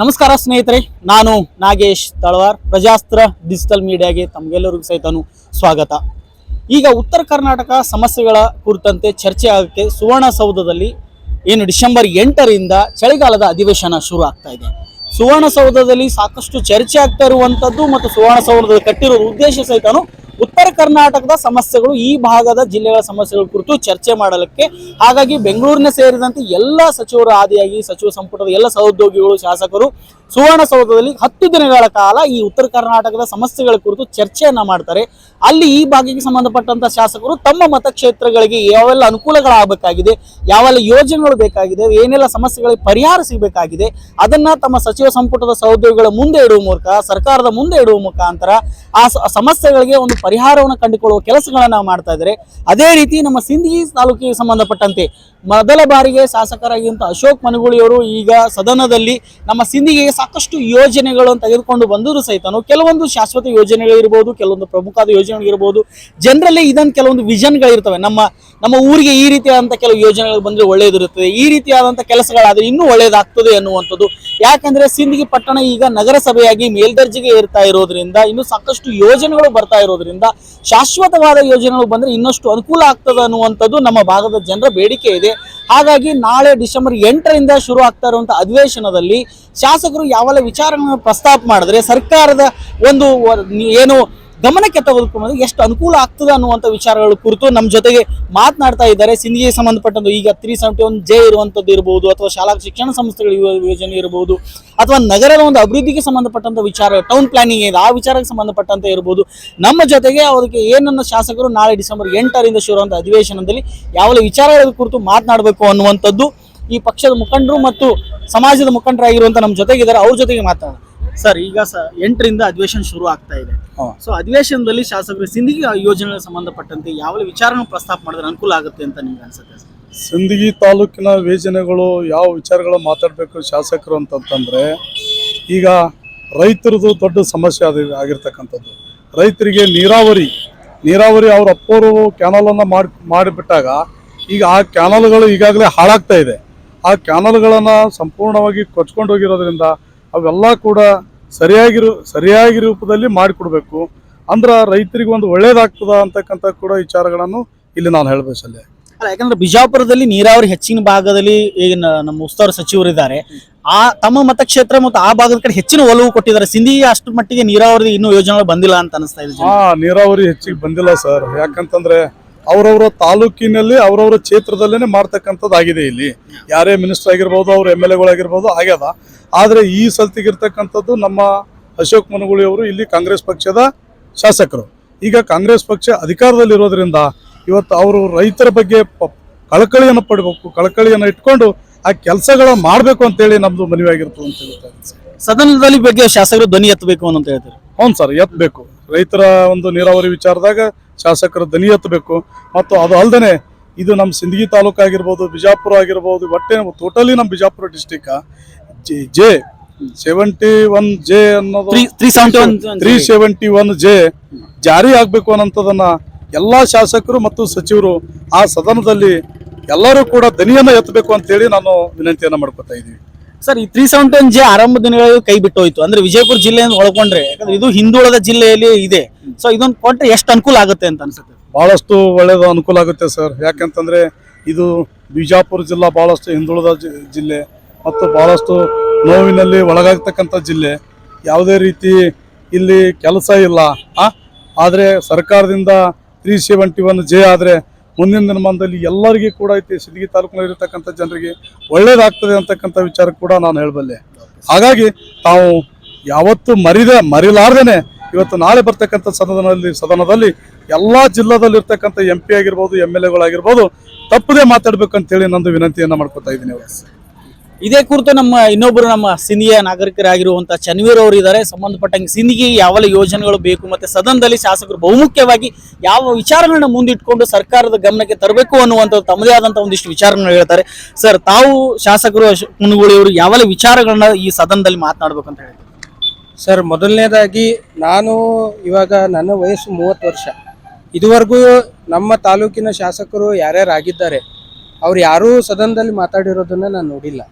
ನಮಸ್ಕಾರ ಸ್ನೇಹಿತರೆ, ನಾನು ನಾಗೇಶ್ ತಳವಾರ್, ಪ್ರಜಾಸ್ತ್ರ ಡಿಜಿಟಲ್ ಮೀಡಿಯಾಗೆ ತಮಗೆಲ್ಲರಿಗೂ ಸಹಿತನು ಸ್ವಾಗತ. ಈಗ ಉತ್ತರ ಕರ್ನಾಟಕ ಸಮಸ್ಯೆಗಳ ಕುರಿತಂತೆ ಚರ್ಚೆ ಆಗೋಕ್ಕೆ ಸುವರ್ಣಸೌಧದಲ್ಲಿ ಏನು ಡಿಸೆಂಬರ್ ಎಂಟರಿಂದ ಚಳಿಗಾಲದ ಅಧಿವೇಶನ ಶುರು ಆಗ್ತಾ ಇದೆ. ಸುವರ್ಣಸೌಧದಲ್ಲಿ ಸಾಕಷ್ಟು ಚರ್ಚೆ ಆಗ್ತಾ ಇರುವಂಥದ್ದು ಮತ್ತು ಸುವರ್ಣಸೌಧದಲ್ಲಿ ಕಟ್ಟಿರೋ ಉದ್ದೇಶ ಸಹಿತನು ಉತ್ತರ ಕರ್ನಾಟಕದ ಸಮಸ್ಯೆಗಳು ಈ ಭಾಗದ ಜಿಲ್ಲೆಗಳ ಸಮಸ್ಯೆಗಳ ಕುರಿತು ಚರ್ಚೆ ಮಾಡಲಿಕ್ಕೆ. ಹಾಗಾಗಿ ಬೆಂಗಳೂರಿನ ಸೇರಿದಂತೆ ಎಲ್ಲ ಸಚಿವರು ಆದಿಯಾಗಿ ಸಚಿವ ಸಂಪುಟದ ಎಲ್ಲ ಸಹೋದ್ಯೋಗಿಗಳು, ಶಾಸಕರು ಸುವರ್ಣಸೌಧದಲ್ಲಿ ಹತ್ತು ದಿನಗಳ ಕಾಲ ಈ ಉತ್ತರ ಕರ್ನಾಟಕದ ಸಮಸ್ಯೆಗಳ ಕುರಿತು ಚರ್ಚೆಯನ್ನ ಮಾಡ್ತಾರೆ. ಅಲ್ಲಿ ಈ ಭಾಗಕ್ಕೆ ಸಂಬಂಧಪಟ್ಟಂತ ಶಾಸಕರು ತಮ್ಮ ಮತಕ್ಷೇತ್ರಗಳಿಗೆ ಯಾವೆಲ್ಲ ಅನುಕೂಲಗಳಾಗಬೇಕಾಗಿದೆ, ಯಾವೆಲ್ಲ ಯೋಜನೆಗಳು ಬೇಕಾಗಿದೆ, ಏನೆಲ್ಲ ಸಮಸ್ಯೆಗಳಿಗೆ ಪರಿಹಾರ ಸಿಗಬೇಕಾಗಿದೆ, ಅದನ್ನ ತಮ್ಮ ಸಚಿವ ಸಂಪುಟದ ಸಹೋದ್ಯೋಗಿಗಳ ಮುಂದೆ ಇಡುವ ಮೂಲಕ, ಸರ್ಕಾರದ ಮುಂದೆ ಇಡುವ ಮುಖಾಂತರ ಆ ಸಮಸ್ಯೆಗಳಿಗೆ ಒಂದು ಪರಿಹಾರವನ್ನು ಕಂಡುಕೊಳ್ಳುವ ಕೆಲಸಗಳನ್ನ ಮಾಡ್ತಾ ಇದ್ದಾರೆ. ಅದೇ ರೀತಿ ನಮ್ಮ ಸಿಂಧಗಿ ತಾಲೂಕಿಗೆ ಸಂಬಂಧಪಟ್ಟಂತೆ ಮೊದಲ ಬಾರಿಗೆ ಶಾಸಕರಾಗಿಂತ ಅಶೋಕ್ ಮನಗುಳಿಯವರು ಈಗ ಸದನದಲ್ಲಿ ನಮ್ಮ ಸಿಂಧಿಗೆ ಸಾಕಷ್ಟು ಯೋಜನೆಗಳನ್ನು ತೆಗೆದುಕೊಂಡು ಬಂದರೂ ಸಹಿತ ಕೆಲವೊಂದು ಶಾಶ್ವತ ಯೋಜನೆಗಳಿರ್ಬೋದು, ಕೆಲವೊಂದು ಪ್ರಮುಖವಾದ ಯೋಜನೆಗಳಿರ್ಬೋದು, ಜನರಲ್ಲಿ ಇದನ್ನು ಕೆಲವೊಂದು ವಿಷನ್ಗಳಿರ್ತವೆ ನಮ್ಮ ನಮ್ಮ ಊರಿಗೆ ಈ ರೀತಿಯಾದಂಥ ಕೆಲವು ಯೋಜನೆಗಳು ಬಂದರೆ ಒಳ್ಳೆಯದಿರುತ್ತದೆ ಈ ರೀತಿಯಾದಂಥ ಕೆಲಸಗಳಾದರೆ ಇನ್ನೂ ಒಳ್ಳೆಯದಾಗ್ತದೆ ಅನ್ನುವಂಥದ್ದು. ಯಾಕಂದ್ರೆ ಸಿಂದಗಿ ಪಟ್ಟಣ ಈಗ ನಗರಸಭೆಯಾಗಿ ಮೇಲ್ದರ್ಜೆಗೆ ಏರ್ತಾ ಇರೋದ್ರಿಂದ, ಇನ್ನು ಸಾಕಷ್ಟು ಯೋಜನೆಗಳು ಬರ್ತಾ ಇರೋದ್ರಿಂದ, ಶಾಶ್ವತವಾದ ಯೋಜನೆಗಳು ಬಂದ್ರೆ ಇನ್ನಷ್ಟು ಅನುಕೂಲ ಆಗ್ತದೆ ಅನ್ನುವಂಥದ್ದು ನಮ್ಮ ಭಾಗದ ಜನರ ಬೇಡಿಕೆ ಇದೆ. ಹಾಗಾಗಿ ನಾಳೆ ಡಿಸೆಂಬರ್ ಎಂಟರಿಂದ ಶುರು ಆಗ್ತಾ ಇರುವಂಥ ಅಧಿವೇಶನದಲ್ಲಿ ಶಾಸಕರು ಯಾವೆಲ್ಲ ವಿಚಾರಗಳನ್ನು ಪ್ರಸ್ತಾಪ ಮಾಡಿದ್ರೆ ಸರ್ಕಾರದ ಒಂದು ಏನು ಗಮನಕ್ಕೆ ತೆಗೆದುಕೊಳ್ಳೋದು ಎಷ್ಟು ಅನುಕೂಲ ಆಗ್ತದೆ ಅನ್ನುವಂಥ ವಿಚಾರಗಳ ಕುರಿತು ನಮ್ಮ ಜೊತೆಗೆ ಮಾತನಾಡ್ತಾ ಇದ್ದಾರೆ. ಸಿಂಧಿಗೆ ಸಂಬಂಧಪಟ್ಟಂತ ಈಗ ತ್ರೀ ಸೆವೆಂಟಿ ಒನ್ ಜೆ ಇರುವಂಥದ್ದು ಇರಬಹುದು ಅಥವಾ ಶಾಲಾ ಶಿಕ್ಷಣ ಸಂಸ್ಥೆಗಳ ಯೋಜನೆ ಇರಬಹುದು ಅಥವಾ ನಗರದ ಒಂದು ಅಭಿವೃದ್ಧಿಗೆ ಸಂಬಂಧಪಟ್ಟಂತ ವಿಚಾರ ಟೌನ್ ಪ್ಲಾನಿಂಗ್ ಇದೆ ಆ ವಿಚಾರಕ್ಕೆ ಸಂಬಂಧಪಟ್ಟಂತೆ ಇರಬಹುದು ನಮ್ಮ ಜೊತೆಗೆ ಅವರಿಗೆ ಏನನ್ನ ಶಾಸಕರು ನಾಳೆ ಡಿಸೆಂಬರ್ ಎಂಟರಿಂದ ಶುರುವಂಥ ಅಧಿವೇಶನದಲ್ಲಿ ಯಾವೆಲ್ಲ ವಿಚಾರಗಳ ಕುರಿತು ಮಾತನಾಡಬೇಕು ಅನ್ನುವಂಥದ್ದು ಈ ಪಕ್ಷದ ಮುಖಂಡರು ಮತ್ತು ಸಮಾಜದ ಮುಖಂಡರಾಗಿರುವಂಥ ನಮ್ಮ ಜೊತೆಗಿದ್ದಾರೆ. ಅವ್ರ ಜೊತೆಗೆ ಮಾತಾಡೋಣ ಸರ್ ಈಗ ಎಂಟರಿಂದ ಅಧಿವೇಶನ ಶುರು ಆಗ್ತಾ ಇದೆ ಹಾ. ಸೊ ಅಧಿವೇಶನದಲ್ಲಿ ಶಾಸಕರು ಸಿಂಧಗಿ ಯೋಜನೆಗೆ ಸಂಬಂಧಪಟ್ಟಂತೆ ಯಾವ ವಿಚಾರನ ಪ್ರಸ್ತಾಪ ಮಾಡಿದ್ರೆ ಅನುಕೂಲ ಆಗುತ್ತೆ ಅಂತ ನಿಮ್ಗೆ ಅನ್ಸುತ್ತೆ ಸರ್? ಸಿಂದಗಿ ತಾಲೂಕಿನ ಯೋಜನೆಗಳು ಯಾವ ವಿಚಾರಗಳು ಮಾತಾಡಬೇಕು ಶಾಸಕರು ಅಂತಂತಂದ್ರೆ ಈಗ ರೈತರದು ದೊಡ್ಡ ಸಮಸ್ಯೆ ಆದ ಆಗಿರ್ತಕ್ಕಂಥದ್ದು ರೈತರಿಗೆ ನೀರಾವರಿ ನೀರಾವರಿ ಅವ್ರ ಅಪ್ಪವರು ಕ್ಯಾನಲನ್ನು ಮಾಡಿ ಮಾಡಿಬಿಟ್ಟಾಗ ಈಗ ಆ ಕ್ಯಾನಲ್ಗಳು ಈಗಾಗಲೇ ಹಾಳಾಗ್ತಾ ಇದೆ ಆ ಕ್ಯಾನಲ್ಗಳನ್ನು ಸಂಪೂರ್ಣವಾಗಿ ಕೊಚ್ಕೊಂಡು ಹೋಗಿರೋದ್ರಿಂದ ಅವೆಲ್ಲ ಕೂಡ ಸರಿಯಾಗಿರು ಸರಿಯಾಗಿ ರೂಪದಲ್ಲಿ ಮಾಡಿಕೊಡ್ಬೇಕು. ಅಂದ್ರೆ ರೈತರಿಗೆ ಒಂದು ಒಳ್ಳೇದಾಗ್ತದ ಅಂತಕ್ಕಂಥ ಕೂಡ ವಿಚಾರಗಳನ್ನು ಇಲ್ಲಿ ನಾನು ಹೇಳಬೇಕಲ್ಲೇ ಅಲ್ಲ ಯಾಕಂದ್ರೆ ಬಿಜಾಪುರದಲ್ಲಿ ನೀರಾವರಿ ಹೆಚ್ಚಿನ ಭಾಗದಲ್ಲಿ ಈಗ ನಮ್ಮ ಉಸ್ತುವಾರಿ ಸಚಿವರು ಇದ್ದಾರೆ ಆ ತಮ್ಮ ಮತಕ್ಷೇತ್ರ ಮತ್ತು ಆ ಭಾಗದ ಕಡೆ ಹೆಚ್ಚಿನ ಒಲವು ಕೊಟ್ಟಿದ್ದಾರೆ. ಸಿಂಧಿ ಅಷ್ಟರ ಮಟ್ಟಿಗೆ ನೀರಾವರಿ ಇನ್ನೂ ಯೋಜನೆಗಳು ಬಂದಿಲ್ಲ ಅಂತ ಅನಿಸ್ತಾ ಇದೆ ಹಾ ನೀರಾವರಿ ಹೆಚ್ಚಿಗೆ ಬಂದಿಲ್ಲ ಸರ್. ಯಾಕಂತಂದ್ರೆ ಅವರವರ ತಾಲೂಕಿನಲ್ಲಿ ಅವರವರ ಕ್ಷೇತ್ರದಲ್ಲೇ ಮಾಡ್ತಕ್ಕಂಥದ್ದಾಗಿದೆ ಇಲ್ಲಿ. ಯಾರೇ ಮಿನಿಸ್ಟರ್ ಆಗಿರ್ಬೋದು ಅವ್ರ ಎಂ ಎಲ್ ಎಗಳಾಗಿರ್ಬೋದು ಆಗ್ಯದ ಆದರೆ ಈ ಸಲ್ತಿಗಿರ್ತಕ್ಕಂಥದ್ದು ನಮ್ಮ ಅಶೋಕ್ ಮನಗುಳಿ ಅವರು ಇಲ್ಲಿ ಕಾಂಗ್ರೆಸ್ ಪಕ್ಷದ ಶಾಸಕರು. ಈಗ ಕಾಂಗ್ರೆಸ್ ಪಕ್ಷ ಅಧಿಕಾರದಲ್ಲಿರೋದ್ರಿಂದ ಇವತ್ತು ಅವರು ರೈತರ ಬಗ್ಗೆ ಕಳಕಳಿಯನ್ನು ಪಡಬೇಕು ಕಳಕಳಿಯನ್ನು ಇಟ್ಕೊಂಡು ಆ ಕೆಲಸಗಳ ಮಾಡಬೇಕು ಅಂತೇಳಿ ನಮ್ಮದು ಮನವಿ ಆಗಿರ್ತದೆ ಅಂತ ಹೇಳ್ತಾರೆ. ಸದನದಲ್ಲಿ ಬಗ್ಗೆ ಶಾಸಕರು ಧ್ವನಿ ಎತ್ತಬೇಕು ಅಂತ ಹೇಳ್ತಾರೆ? ಹೌದು ಸರ್ ಎತ್ತಬೇಕು ರೈತರ ಒಂದು ನೀರಾವರಿ ವಿಚಾರದಾಗ ಶಾಸಕರು ದನಿ ಎತ್ತಬೇಕು. ಮತ್ತು ಅದು ಅಲ್ಲದೆ ಇದು ನಮ್ಮ ಸಿಂದಗಿ ತಾಲೂಕು ಆಗಿರ್ಬೋದು ಬಿಜಾಪುರ ಆಗಿರ್ಬೋದು ಒಟ್ಟೆ ಟೋಟಲಿ ನಮ್ಮ Bijapur district J seventy one J ಅನ್ನೋದು three seventy one three seventy one J ಜಾರಿ ಆಗ್ಬೇಕು ಅನ್ನೋಂಥದ್ದನ್ನ ಎಲ್ಲಾ ಶಾಸಕರು ಮತ್ತು ಸಚಿವರು ಆ ಸದನದಲ್ಲಿ ಎಲ್ಲರೂ ಕೂಡ ದನಿಯನ್ನ ಎತ್ತಬೇಕು ಅಂತೇಳಿ ನಾನು ವಿನಂತಿಯನ್ನ ಮಾಡ್ಕೊತಾ ಇದ್ದೀವಿ. ಸರ್, ಈ ತ್ರೀ ಸೆವೆಂಟಿ ಒನ್ ಜೆ ಆರಂಭ ದಿನಗಳಲ್ಲಿ ಕೈ ಬಿಟ್ಟು ಹೋಯ್ತು. ಅಂದ್ರೆ ವಿಜಯಪುರ ಜಿಲ್ಲೆಯಿಂದ ಒಳಗೊಂಡ್ರೆ, ಯಾಕಂದ್ರೆ ಇದು ಹಿಂದುಳಿದ ಜಿಲ್ಲೆಯಲ್ಲಿ ಇದೆ. ಸೊ ಇದೊಂದು ಕೊಟ್ಟರೆ ಎಷ್ಟು ಅನುಕೂಲ ಆಗುತ್ತೆ ಅಂತ ಅನ್ಸುತ್ತೆ? ಬಹಳಷ್ಟು ಒಳ್ಳೆಯದು ಅನುಕೂಲ ಆಗುತ್ತೆ ಸರ್. ಯಾಕಂತಂದ್ರೆ ಇದು ಬಿಜಾಪುರ ಜಿಲ್ಲಾ ಬಹಳಷ್ಟು ಹಿಂದುಳಿದ ಜಿಲ್ಲೆ ಮತ್ತು ಬಹಳಷ್ಟು ನೋವಿನಲ್ಲಿ ಒಳಗಾಗ್ತಕ್ಕಂಥ ಜಿಲ್ಲೆ. ಯಾವುದೇ ರೀತಿ ಇಲ್ಲಿ ಕೆಲಸ ಇಲ್ಲ. ಆದರೆ ಸರ್ಕಾರದಿಂದ ತ್ರೀ ಸೆವೆಂಟಿ ಒನ್ ಜೆ ಆದರೆ ಮುಂದಿನ ದಿನಮಾನದಲ್ಲಿ ಎಲ್ಲರಿಗೂ ಕೂಡ ಐತಿ ಸಿದ್ಗಿ ತಾಲೂಕಿನಲ್ಲಿ ಇರತಕ್ಕಂಥ ಜನರಿಗೆ ಒಳ್ಳೇದಾಗ್ತದೆ ಅಂತಕ್ಕಂಥ ವಿಚಾರ ಕೂಡ ನಾನು ಹೇಳಬಲ್ಲೆ. ಹಾಗಾಗಿ ತಾವು ಯಾವತ್ತು ಮರಿದ ಮರಿಲಾರ್ದೇನೆ ಇವತ್ತು ನಾಳೆ ಬರ್ತಕ್ಕಂಥ ಸದನದಲ್ಲಿ ಸದನದಲ್ಲಿ ಎಲ್ಲ ಜಿಲ್ಲಾದಲ್ಲಿ ಇರ್ತಕ್ಕಂಥ ಎಂ ಪಿ ಆಗಿರ್ಬೋದು ಎಂ ಎಲ್ ಎಗಳಾಗಿರ್ಬೋದು ತಪ್ಪದೇ ಮಾತಾಡ್ಬೇಕಂತೇಳಿ ನಂದು ವಿನಂತಿಯನ್ನ ಮಾಡ್ಕೊತಾ ಇದ್ದೀನಿ ಇದೇ ಕುರಿತು ನಮ್ಮ ಇನ್ನೊಬ್ಬರು ನಮ್ಮ ಸಿಂಧಿಯ ನಾಗರಿಕರಾಗಿರುವಂತ ಚನ್ವೀರ್ ಅವರು ಇದ್ದಾರೆ. ಸಂಬಂಧಪಟ್ಟಂಗೆ ಸಿಂಧಿಗೆ ಯಾವೆಲ್ಲ ಯೋಜನೆಗಳು ಬೇಕು ಮತ್ತೆ ಸದನದಲ್ಲಿ ಶಾಸಕರು ಬಹುಮುಖ್ಯವಾಗಿ ಯಾವ ವಿಚಾರಗಳನ್ನ ಮುಂದಿಟ್ಕೊಂಡು ಸರ್ಕಾರದ ಗಮನಕ್ಕೆ ತರಬೇಕು ಅನ್ನುವಂಥದ್ದು ತಮ್ಮದೇ ಆದಂಥ ಒಂದಿಷ್ಟು ವಿಚಾರಗಳನ್ನ ಹೇಳ್ತಾರೆ. ಸರ್, ತಾವು ಶಾಸಕರು ಮುನುಗುಳಿ ಅವರು ಯಾವೆಲ್ಲ ವಿಚಾರಗಳನ್ನ ಈ ಸದನದಲ್ಲಿ ಮಾತನಾಡಬೇಕು ಅಂತ ಹೇಳಿದ್ರು? ಸರ್, ಮೊದಲನೇದಾಗಿ ನಾನು ಇವಾಗ ನನ್ನ ವಯಸ್ಸು ಮೂವತ್ತು ವರ್ಷ. ಇದುವರೆಗೂ ನಮ್ಮ ತಾಲೂಕಿನ ಶಾಸಕರು ಯಾರ್ಯಾರು ಆಗಿದ್ದಾರೆ ಅವ್ರು ಯಾರೂ ಸದನದಲ್ಲಿ ಮಾತಾಡಿರೋದನ್ನ ನಾನು ನೋಡಿಲ್ಲ.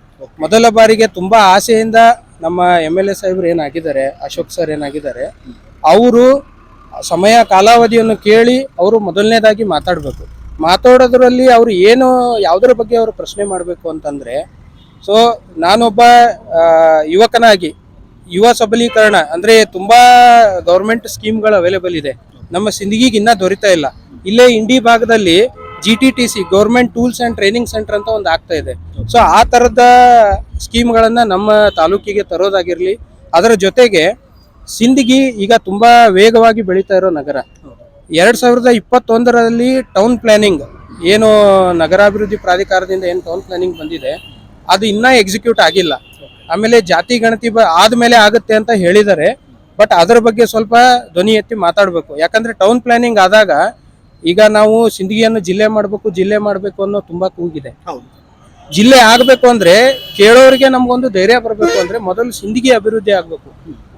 ಮೊದಲ ಬಾರಿಗೆ ತುಂಬಾ ಆಸೆಯಿಂದ ನಮ್ಮ ಎಂ ಎಲ್ ಎ ಸಾಹೇಬ್ರು ಏನಾಗಿದ್ದಾರೆ, ಅಶೋಕ್ ಸರ್ ಏನಾಗಿದ್ದಾರೆ, ಅವರು ಸಮಯ ಕಾಲಾವಧಿಯನ್ನು ಕೇಳಿ ಅವರು ಮೊದಲನೇದಾಗಿ ಮಾತಾಡಬೇಕು. ಮಾತಾಡೋದ್ರಲ್ಲಿ ಅವರು ಏನು, ಯಾವುದರ ಬಗ್ಗೆ ಅವರು ಪ್ರಶ್ನೆ ಮಾಡಬೇಕು ಅಂತಂದರೆ, ಸೊ ನಾನೊಬ್ಬ ಯುವಕನಾಗಿ, ಯುವ ಸಬಲೀಕರಣ ಅಂದರೆ ತುಂಬ ಗೌರ್ಮೆಂಟ್ ಸ್ಕೀಮ್ಗಳು ಅವೈಲೇಬಲ್ ಇದೆ. ನಮ್ಮ ಸಿಂದಗಿಗೆ ಇನ್ನೂ ದೊರೀತಾ ಇಲ್ಲ. ಇಲ್ಲೇ ಇಂಡಿ ಭಾಗದಲ್ಲಿ G T T C government tools and training centre ಅಂತ ಒಂದು ಆಗ್ತಾ ಇದೆ. ಸೊ ಆ ತರದ ಸ್ಕೀಮ್ಗಳನ್ನ ನಮ್ಮ ತಾಲೂಕಿಗೆ ತರೋದಾಗಿರ್ಲಿ ಅದರ ಜೊತೆಗೆ ಸಿಂದಗಿ ಈಗ ತುಂಬಾ ವೇಗವಾಗಿ ಬೆಳೀತಾ ಇರೋ ನಗರ. ಎರಡ್ ಸಾವಿರದ ಇಪ್ಪತ್ತೊಂದರಲ್ಲಿ ಟೌನ್ ಪ್ಲಾನಿಂಗ್ ಏನು ನಗರಾಭಿವೃದ್ಧಿ ಪ್ರಾಧಿಕಾರದಿಂದ ಏನು ಟೌನ್ ಪ್ಲಾನಿಂಗ್ ಬಂದಿದೆ ಅದು ಇನ್ನೂ ಎಕ್ಸಿಕ್ಯೂಟ್ ಆಗಿಲ್ಲ. ಆಮೇಲೆ ಜಾತಿ ಗಣತಿ ಬ ಆದ್ಮೇಲೆ ಆಗುತ್ತೆ ಅಂತ ಹೇಳಿದ್ದಾರೆ ಬಟ್ ಅದರ ಬಗ್ಗೆ ಸ್ವಲ್ಪ ಧ್ವನಿ ಎತ್ತಿ ಮಾತಾಡಬೇಕು. ಯಾಕಂದ್ರೆ ಟೌನ್ ಪ್ಲಾನಿಂಗ್ ಆದಾಗ ಈಗ ನಾವು ಸಿಂದಗಿಯನ್ನು ಜಿಲ್ಲೆ ಮಾಡಬೇಕು ಜಿಲ್ಲೆ ಮಾಡಬೇಕು ಅನ್ನೋ ತುಂಬಾ ಕೂಗಿದೆ. ಹೌದು. ಜಿಲ್ಲೆ ಆಗಬೇಕು ಅಂದ್ರೆ ಕೇಳೋರಿಗೆ ನಮ್ಗೊಂದು ಧೈರ್ಯ ಬರಬೇಕು ಅಂದ್ರೆ ಮೊದಲು ಸಿಂದಗಿ ಅಭಿವೃದ್ಧಿ ಆಗ್ಬೇಕು.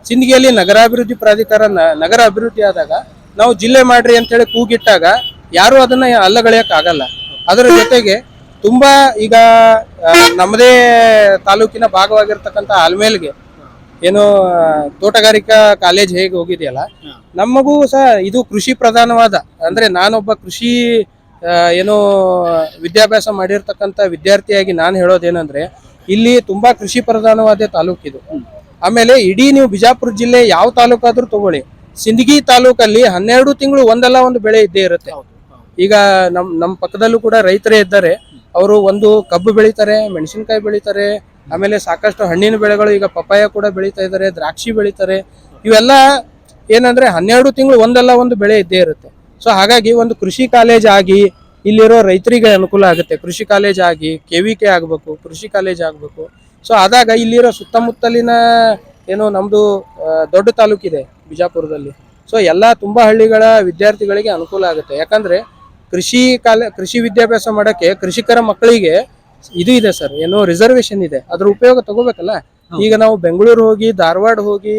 ಸಿಂದಗಿಯಲ್ಲಿ ನಗರಾಭಿವೃದ್ಧಿ ಪ್ರಾಧಿಕಾರ ನಗರ ಅಭಿವೃದ್ಧಿ ಆದಾಗ ನಾವು ಜಿಲ್ಲೆ ಮಾಡ್ರಿ ಅಂತ ಹೇಳಿ ಕೂಗಿಟ್ಟಾಗ ಯಾರು ಅದನ್ನ ಅಲ್ಲಗಳೆಯಕ್ ಆಗಲ್ಲ. ಅದರ ಜೊತೆಗೆ ತುಂಬಾ ಈಗ ನಮ್ಮದೇ ತಾಲೂಕಿನ ಭಾಗವಾಗಿರ್ತಕ್ಕಂಥ ಆಲ್ಮೇಲ್ಗೆ ಏನು ತೋಟಗಾರಿಕಾ ಕಾಲೇಜ್ ಹೇಗೆ ಹೋಗಿದೆಯಲ್ಲ ನಮಗೂ ಸಹ ಇದು ಕೃಷಿ ಪ್ರಧಾನವಾದ. ಅಂದ್ರೆ ನಾನೊಬ್ಬ ಕೃಷಿ ಏನು ವಿದ್ಯಾಭ್ಯಾಸ ಮಾಡಿರ್ತಕ್ಕಂಥ ವಿದ್ಯಾರ್ಥಿಯಾಗಿ ನಾನು ಹೇಳೋದೇನಂದ್ರೆ ಇಲ್ಲಿ ತುಂಬಾ ಕೃಷಿ ಪ್ರಧಾನವಾದ ತಾಲೂಕಿದು ಆಮೇಲೆ ಇಡೀ ನೀವು ಬಿಜಾಪುರ ಜಿಲ್ಲೆ ಯಾವ ತಾಲೂಕಾದ್ರೂ ತಗೊಳ್ಳಿ. ಸಿಂದಗಿ ತಾಲೂಕಲ್ಲಿ ಹನ್ನೆರಡು ತಿಂಗಳು ಒಂದಲ್ಲ ಒಂದು ಬೆಳೆ ಇದ್ದೇ ಇರುತ್ತೆ. ಈಗ ನಮ್ ನಮ್ಮ ಪಕ್ಕದಲ್ಲೂ ಕೂಡ ರೈತರೇ ಇದ್ದಾರೆ. ಅವರು ಒಂದು ಕಬ್ಬು ಬೆಳಿತಾರೆ ಮೆಣಸಿನಕಾಯಿ ಬೆಳಿತಾರೆ ಆಮೇಲೆ ಸಾಕಷ್ಟು ಹಣ್ಣಿನ ಬೆಳೆಗಳು ಈಗ ಪಪ್ಪಾಯ ಕೂಡ ಬೆಳೀತಾ ಇದ್ದಾರೆ, ದ್ರಾಕ್ಷಿ ಬೆಳಿತಾರೆ. ಇವೆಲ್ಲ ಏನಂದ್ರೆ ಹನ್ನೆರಡು ತಿಂಗಳು ಒಂದಲ್ಲ ಒಂದು ಬೆಳೆ ಇದ್ದೇ ಇರುತ್ತೆ. ಸೊ ಹಾಗಾಗಿ ಒಂದು ಕೃಷಿ ಕಾಲೇಜ್ ಆಗಿ ಇಲ್ಲಿರೋ ರೈತರಿಗೆ ಅನುಕೂಲ ಆಗುತ್ತೆ. ಕೃಷಿ ಕಾಲೇಜ್ ಆಗಿ ಕೆ ವಿ ಕೆ ಆಗಬೇಕು, ಕೃಷಿ ಕಾಲೇಜ್ ಆಗಬೇಕು. ಸೊ ಆದಾಗ ಇಲ್ಲಿರೋ ಸುತ್ತಮುತ್ತಲಿನ ಏನು ನಮ್ಮದು ದೊಡ್ಡ ತಾಲೂಕಿದೆ ಬಿಜಾಪುರದಲ್ಲಿ. ಸೊ ಎಲ್ಲ ತುಂಬ ಹಳ್ಳಿಗಳ ವಿದ್ಯಾರ್ಥಿಗಳಿಗೆ ಅನುಕೂಲ ಆಗುತ್ತೆ. ಯಾಕಂದ್ರೆ ಕೃಷಿ ಕಾಲ, ಕೃಷಿ ವಿದ್ಯಾಭ್ಯಾಸ ಮಾಡೋಕ್ಕೆ ಕೃಷಿಕರ ಮಕ್ಕಳಿಗೆ ಇದು ಇದೆ ಸರ್ ಏನೋ ರಿಸರ್ವೇಶನ್ ಇದೆ. ಅದ್ರ ಉಪಯೋಗ ತಗೋಬೇಕಲ್ಲ? ಈಗ ನಾವು ಬೆಂಗಳೂರು ಹೋಗಿ ಧಾರವಾಡ ಹೋಗಿ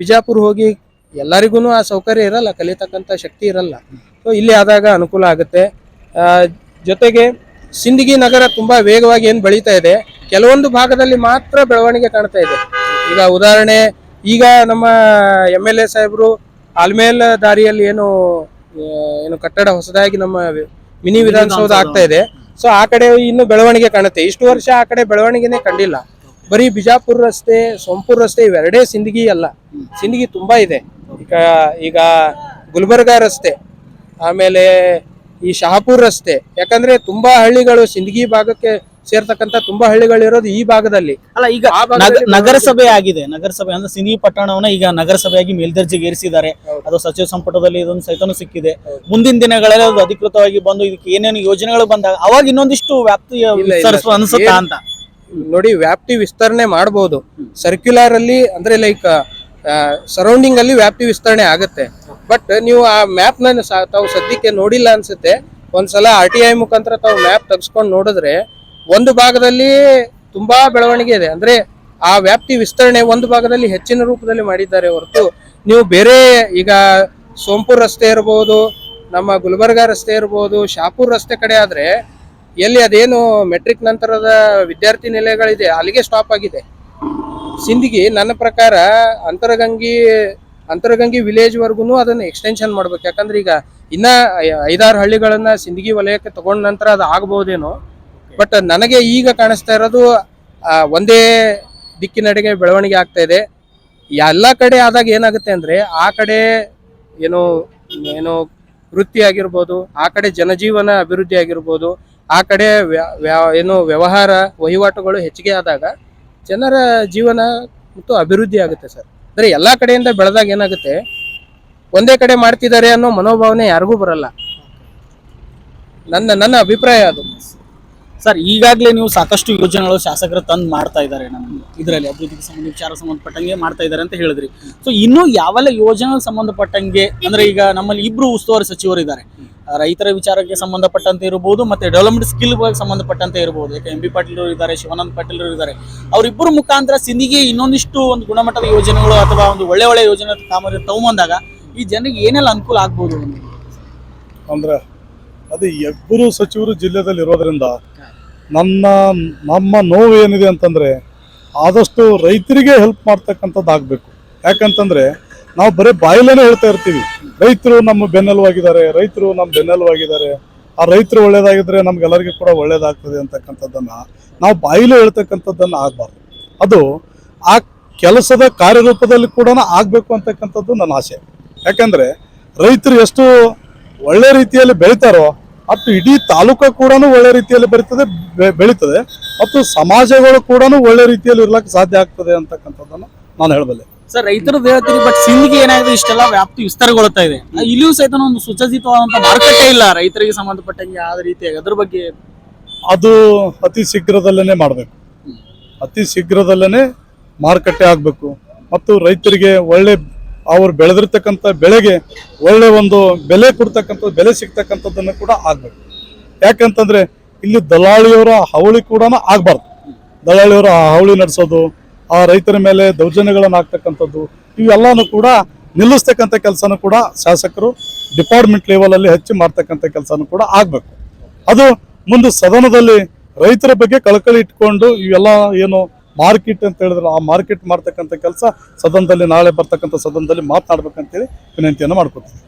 ಬಿಜಾಪುರ್ ಹೋಗಿ ಎಲ್ಲರಿಗೂ ಆ ಸೌಕರ್ಯ ಇರಲ್ಲ ಕಲಿತಕ್ಕಂಥ ಶಕ್ತಿ ಇರಲ್ಲ. ಸೊ ಇಲ್ಲಿ ಆದಾಗ ಅನುಕೂಲ ಆಗುತ್ತೆ. ಆ, ಜೊತೆಗೆ ಸಿಂದಗಿ ನಗರ ತುಂಬಾ ವೇಗವಾಗಿ ಏನು ಬೆಳೀತಾ ಇದೆ ಕೆಲವೊಂದು ಭಾಗದಲ್ಲಿ ಮಾತ್ರ ಬೆಳವಣಿಗೆ ಕಾಣ್ತಾ ಇದೆ. ಈಗ ಉದಾಹರಣೆ ಈಗ ನಮ್ಮ ಎಂ ಎಲ್ ಎ ಸಾಹೇಬರು ಆಲ್ಮೇಲ್ ದಾರಿಯಲ್ಲಿ ಏನು ಏನು ಕಟ್ಟಡ ಹೊಸದಾಗಿ ನಮ್ಮ ಮಿನಿ ವಿಧಾನಸೌಧ ಆಗ್ತಾ ಇದೆ. ಸೊ ಆ ಕಡೆ ಇನ್ನು ಬೆಳವಣಿಗೆ ಕಾಣುತ್ತೆ. ಇಷ್ಟು ವರ್ಷ ಆ ಕಡೆ ಬೆಳವಣಿಗೆನೇ ಕಂಡಿಲ್ಲ. ಬರೀ ಬಿಜಾಪುರ ರಸ್ತೆ, ಸೋಂಪುರ್ ರಸ್ತೆ ಇವೆರಡೇ ಸಿಂದಗಿ ಅಲ್ಲ. ಸಿಂದಗಿ ತುಂಬಾ ಇದೆ. ಈಗ ಈಗ ಗುಲ್ಬರ್ಗ ರಸ್ತೆ, ಆಮೇಲೆ ಈ ಶಹಾಪುರ್ ರಸ್ತೆ. ಯಾಕಂದ್ರೆ ತುಂಬಾ ಹಳ್ಳಿಗಳು ಸಿಂದಗಿ ಭಾಗಕ್ಕೆ ಸೇರ್ತಕ್ಕಂತ ತುಂಬಾ ಹಳ್ಳಿಗಳಿರೋದು ಈ ಭಾಗದಲ್ಲಿ. ಅಲ್ಲ ಈಗ ನಗರಸಭೆ ಆಗಿದೆ. ನಗರಸಭೆ ಅಂದ್ರೆ ಸಿನಿ ಪಟ್ಟಣವನ್ನ ಈಗ ನಗರಸಭೆಯಾಗಿ ಮೇಲ್ದರ್ಜೆಗೆ ಏರಿಸಿದ್ದಾರೆ ಅದು ಸಚಿವ ಸಂಪುಟದಲ್ಲಿ ಇದೊಂದು ಸಹಿತನೂ ಸಿಕ್ಕಿದೆ. ಮುಂದಿನ ದಿನಗಳಲ್ಲಿ ಅದು ಅಧಿಕೃತವಾಗಿ ಬಂದು ಇದಕ್ಕೆ ಏನೇನು ಯೋಜನೆಗಳು ಬಂದಾಗ ಅವಾಗ ಇನ್ನೊಂದಿಷ್ಟು ವ್ಯಾಪ್ತಿ ಅನ್ಸುತ್ತಾ ಅಂತ? ನೋಡಿ ವ್ಯಾಪ್ತಿ ವಿಸ್ತರಣೆ ಮಾಡಬಹುದು ಸರ್ಕ್ಯುಲರ್ ಅಲ್ಲಿ ಅಂದ್ರೆ ಲೈಕ್ ಸರೌಂಡಿಂಗ್ ಅಲ್ಲಿ ವ್ಯಾಪ್ತಿ ವಿಸ್ತರಣೆ ಆಗುತ್ತೆ. ಬಟ್ ನೀವು ಆ ಮ್ಯಾಪ್ ತಾವು ಸದ್ಯಕ್ಕೆ ನೋಡಿಲ್ಲ ಅನ್ಸುತ್ತೆ. ಒಂದ್ಸಲ ಆರ್ ಟಿ ಐ ಮುಖಾಂತರ ತಾವು ಮ್ಯಾಪ್ ತೆಗೆಸ್ಕೊಂಡು ನೋಡಿದ್ರೆ ಒಂದು ಭಾಗದಲ್ಲಿ ತುಂಬಾ ಬೆಳವಣಿಗೆ ಇದೆ. ಅಂದ್ರೆ ಆ ವ್ಯಾಪ್ತಿ ವಿಸ್ತರಣೆ ಒಂದು ಭಾಗದಲ್ಲಿ ಹೆಚ್ಚಿನ ರೂಪದಲ್ಲಿ ಮಾಡಿದ್ದಾರೆ ಹೊರತು ನೀವು ಬೇರೆ ಈಗ ಸೋಂಪುರ್ ರಸ್ತೆ ಇರಬಹುದು ನಮ್ಮ ಗುಲ್ಬರ್ಗ ರಸ್ತೆ ಇರಬಹುದು ಶಾಪುರ್ ರಸ್ತೆ ಕಡೆ ಆದ್ರೆ ಎಲ್ಲಿ ಅದೇನು ಮೆಟ್ರಿಕ್ ನಂತರದ ವಿದ್ಯಾರ್ಥಿ ನಿಲಯಗಳಿದೆ, ಅಲ್ಲಿಗೆ ಸ್ಟಾಪ್ ಆಗಿದೆ. ಸಿಂದಗಿ ನನ್ನ ಪ್ರಕಾರ ಅಂತರಗಂಗಿ ಅಂತರಗಂಗಿ ವಿಲೇಜ್ ವರ್ಗುನು ಅದನ್ನ ಎಕ್ಸ್ಟೆನ್ಷನ್ ಮಾಡ್ಬೇಕು. ಯಾಕಂದ್ರೆ ಈಗ ಇನ್ನ ಐದಾರು ಹಳ್ಳಿಗಳನ್ನ ಸಿಂದಗಿ ವಲಯಕ್ಕೆ ತಗೊಂಡ ನಂತರ ಅದು ಆಗ್ಬಹುದೇನೋ. ಬಟ್ ನನಗೆ ಈಗ ಕಾಣಿಸ್ತಾ ಇರೋದು ಒಂದೇ ದಿಕ್ಕಿನಡೆಗೆ ಬೆಳವಣಿಗೆ ಆಗ್ತಾ ಇದೆ. ಎಲ್ಲ ಕಡೆ ಆದಾಗ ಏನಾಗುತ್ತೆ ಅಂದ್ರೆ, ಆ ಕಡೆ ಏನು ಏನು ವೃತ್ತಿ ಆಗಿರ್ಬೋದು, ಆ ಕಡೆ ಜನಜೀವನ ಅಭಿವೃದ್ಧಿ ಆಗಿರ್ಬೋದು, ಆ ಕಡೆ ಏನು ವ್ಯವಹಾರ ವಹಿವಾಟುಗಳು ಹೆಚ್ಚಿಗೆ ಆದಾಗ ಜನರ ಜೀವನ ಮತ್ತು ಅಭಿವೃದ್ಧಿ ಆಗುತ್ತೆ ಸರ್. ಅಂದ್ರೆ ಎಲ್ಲ ಕಡೆಯಿಂದ ಬೆಳೆದಾಗ ಏನಾಗುತ್ತೆ, ಒಂದೇ ಕಡೆ ಮಾಡ್ತಿದ್ದಾರೆ ಅನ್ನೋ ಮನೋಭಾವನೆ ಯಾರಿಗೂ ಬರಲ್ಲ. ನನ್ನ ನನ್ನ ಅಭಿಪ್ರಾಯ ಅದು. ಸರ್, ಈಗಾಗಲೇ ನೀವು ಸಾಕಷ್ಟು ಯೋಜನೆಗಳು ಶಾಸಕರು ತಂದು ಮಾಡ್ತಾ ಇದ್ದಾರೆ ನಮ್ಮ ಇದರಲ್ಲಿ, ಅಭಿವೃದ್ಧಿಗೆ ಸಂಬಂಧ ವಿಚಾರ ಸಂಬಂಧಪಟ್ಟಂಗೆ ಮಾಡ್ತಾ ಇದ್ದಾರೆ ಅಂತ ಹೇಳಿದ್ರಿ. ಸೊ ಇನ್ನೂ ಯಾವೆಲ್ಲ ಯೋಜನೆಗಳು ಸಂಬಂಧಪಟ್ಟಂಗೆ, ಅಂದ್ರೆ ಈಗ ನಮ್ಮಲ್ಲಿ ಇಬ್ರು ಉಸ್ತುವಾರಿ ಸಚಿವರು ಇದ್ದಾರೆ. ರೈತರ ವಿಚಾರಕ್ಕೆ ಸಂಬಂಧಪಟ್ಟಂತೆ ಇರಬಹುದು ಮತ್ತೆ ಡೆವಲಪ್ಮೆಂಟ್ ಸ್ಕಿಲ್ ಸಂಬಂಧಪಟ್ಟಂತೆ ಇರಬಹುದು ಯಾಕೆ ಎಂ ಬಿ ಪಾಟೀಲ್ ಇದ್ದಾರೆ, ಶಿವಾನಂದ ಪಾಟೀಲ್ ಇದ್ದಾರೆ. ಅವರಿಬ್ಬರು ಮುಖಾಂತರ ಸಿಂಧಿಗೆ ಇನ್ನೊಂದಿಷ್ಟು ಒಂದು ಗುಣಮಟ್ಟದ ಯೋಜನೆಗಳು ಅಥವಾ ಒಂದು ಒಳ್ಳೆ ಒಳ್ಳೆ ಯೋಜನೆ ಕಾಮಗಾರಿ ತಗೊಂಬಂದಾಗ ಈ ಜನರಿಗೆ ಏನೆಲ್ಲ ಅನುಕೂಲ ಆಗ್ಬೋದು ಅಂದ್ರೆ ಅದು ಇಬ್ಬರು ಸಚಿವರು ಜಿಲ್ಲೆದಲ್ಲಿ ಇರೋದ್ರಿಂದ ನನ್ನ, ನಮ್ಮ ನೋವು ಏನಿದೆ ಅಂತಂದ್ರೆ ಆದಷ್ಟು ರೈತರಿಗೆ ಹೆಲ್ಪ್ ಮಾಡ್ತಕ್ಕಂಥದ್ದು ಆಗಬೇಕು. ಯಾಕಂತಂದ್ರೆ ನಾವು ಬರೀ ಬಾಯಿಲೇನೆ ಹೇಳ್ತಾ ಇರ್ತೀವಿ. ರೈತರು ನಮ್ಮ ಬೆನ್ನೆಲುವಾಗಿದ್ದಾರೆ ರೈತರು ನಮ್ಮ ಬೆನ್ನೆಲುವಾಗಿದ್ದಾರೆ ಆ ರೈತರು ಒಳ್ಳೇದಾಗಿದ್ರೆ ನಮ್ಗೆಲ್ಲರಿಗೂ ಕೂಡ ಒಳ್ಳೇದಾಗ್ತದೆ ಅಂತಕ್ಕಂಥದ್ದನ್ನ ನಾವು ಬಾಯಿಲೆ ಹೇಳ್ತಕ್ಕಂಥದ್ದನ್ನ ಆಗಬಾರ್ದು. ಅದು ಆ ಕೆಲಸದ ಕಾರ್ಯರೂಪದಲ್ಲಿ ಕೂಡ ಆಗಬೇಕು ಅಂತಕ್ಕಂಥದ್ದು ನನ್ನ ಆಸೆ. ಯಾಕಂದ್ರೆ ರೈತರು ಎಷ್ಟು ಒಳ್ಳೆ ರೀತಿಯಲ್ಲಿ ಬೆಳಿತಾರೋ ಅಷ್ಟು ಇಡೀ ತಾಲೂಕು ಕೂಡ ಒಳ್ಳೆ ರೀತಿಯಲ್ಲಿ ಬರ್ತದೆ ಬೆಳೀತದೆ. ಮತ್ತು ಸಮಾಜಗಳು ಕೂಡ ಒಳ್ಳೆ ರೀತಿಯಲ್ಲಿ ಇರ್ಲಕ್ಕೆ ಸಾಧ್ಯ ಆಗ್ತದೆ ಅಂತಕ್ಕಂಥದ್ದನ್ನು ನಾನು ಹೇಳಬಲ್ಲೆ. ಸರ್ ರೈತರು ಹೇಳ್ತೀವಿ ಬಟ್ ಸಿಂಧಿಗೆ ಏನಾಗಿದೆ ಇಷ್ಟೆಲ್ಲ ವ್ಯಾಪ್ತಿ ವಿಸ್ತಾರಗೊಳ್ತಾ ಇದೆ. ಇಲ್ಲಿಯೂ ಸಹಿತ ಒಂದು ಸುಸಜ್ಜಿತವಾದಂತ ಮಾರುಕಟ್ಟೆ ಇಲ್ಲ ರೈತರಿಗೆ ಸಂಬಂಧಪಟ್ಟಂಗೆ ಯಾವ ರೀತಿಯಾಗಿ ಅದ್ರ ಬಗ್ಗೆ ಅದು ಅತಿ ಶೀಘ್ರದಲ್ಲೇ ಮಾಡಬೇಕು. ಅತಿ ಶೀಘ್ರದಲ್ಲೇ ಮಾರುಕಟ್ಟೆ ಆಗಬೇಕು. ಮತ್ತು ರೈತರಿಗೆ ಒಳ್ಳೆ ಅವ್ರು ಬೆಳೆದಿರ್ತಕ್ಕಂಥ ಬೆಳೆಗೆ ಒಳ್ಳೆ ಒಂದು ಬೆಲೆ ಕೊಡ್ತಕ್ಕಂಥ ಬೆಲೆ ಸಿಗ್ತಕ್ಕಂಥದ್ದನ್ನು ಕೂಡ ಆಗಬೇಕು. ಯಾಕಂತಂದ್ರೆ ಇಲ್ಲಿ ದಲ್ಲಾಳಿಯವರ ಹಾವಳಿ ಕೂಡ ಆಗಬಾರ್ದು. ದಲ್ಲಾಳಿಯವರ ಹಾವಳಿ ನಡೆಸೋದು, ಆ ರೈತರ ಮೇಲೆ ದೌರ್ಜನ್ಯಗಳನ್ನು ಆಗ್ತಕ್ಕಂಥದ್ದು, ಇವೆಲ್ಲನೂ ಕೂಡ ನಿಲ್ಲಿಸ್ತಕ್ಕಂಥ ಕೆಲಸನೂ ಕೂಡ ಶಾಸಕರು ಡಿಪಾರ್ಟ್ಮೆಂಟ್ ಲೆವೆಲಲ್ಲಿ ಹೆಚ್ಚು ಮಾಡ್ತಕ್ಕಂಥ ಕೆಲಸನೂ ಕೂಡ ಆಗಬೇಕು. ಅದು ಮುಂದೆ ಸದನದಲ್ಲಿ ರೈತರ ಬಗ್ಗೆ ಕಳಕಳಿ ಇಟ್ಕೊಂಡು ಇವೆಲ್ಲ ಏನು ಮಾರ್ಕೆಟ್ ಅಂತ ಹೇಳಿದ್ರು ಆ ಮಾರ್ಕೆಟ್ ಮಾಡ್ತಕ್ಕಂಥ ಕೆಲಸ ಸದನದಲ್ಲಿ, ನಾಳೆ ಬರ್ತಕ್ಕಂಥ ಸದನದಲ್ಲಿ ಮಾತನಾಡ್ಬೇಕಂತೇಳಿ ವಿನಂತಿಯನ್ನು ಮಾಡ್ಕೊತೀನಿ.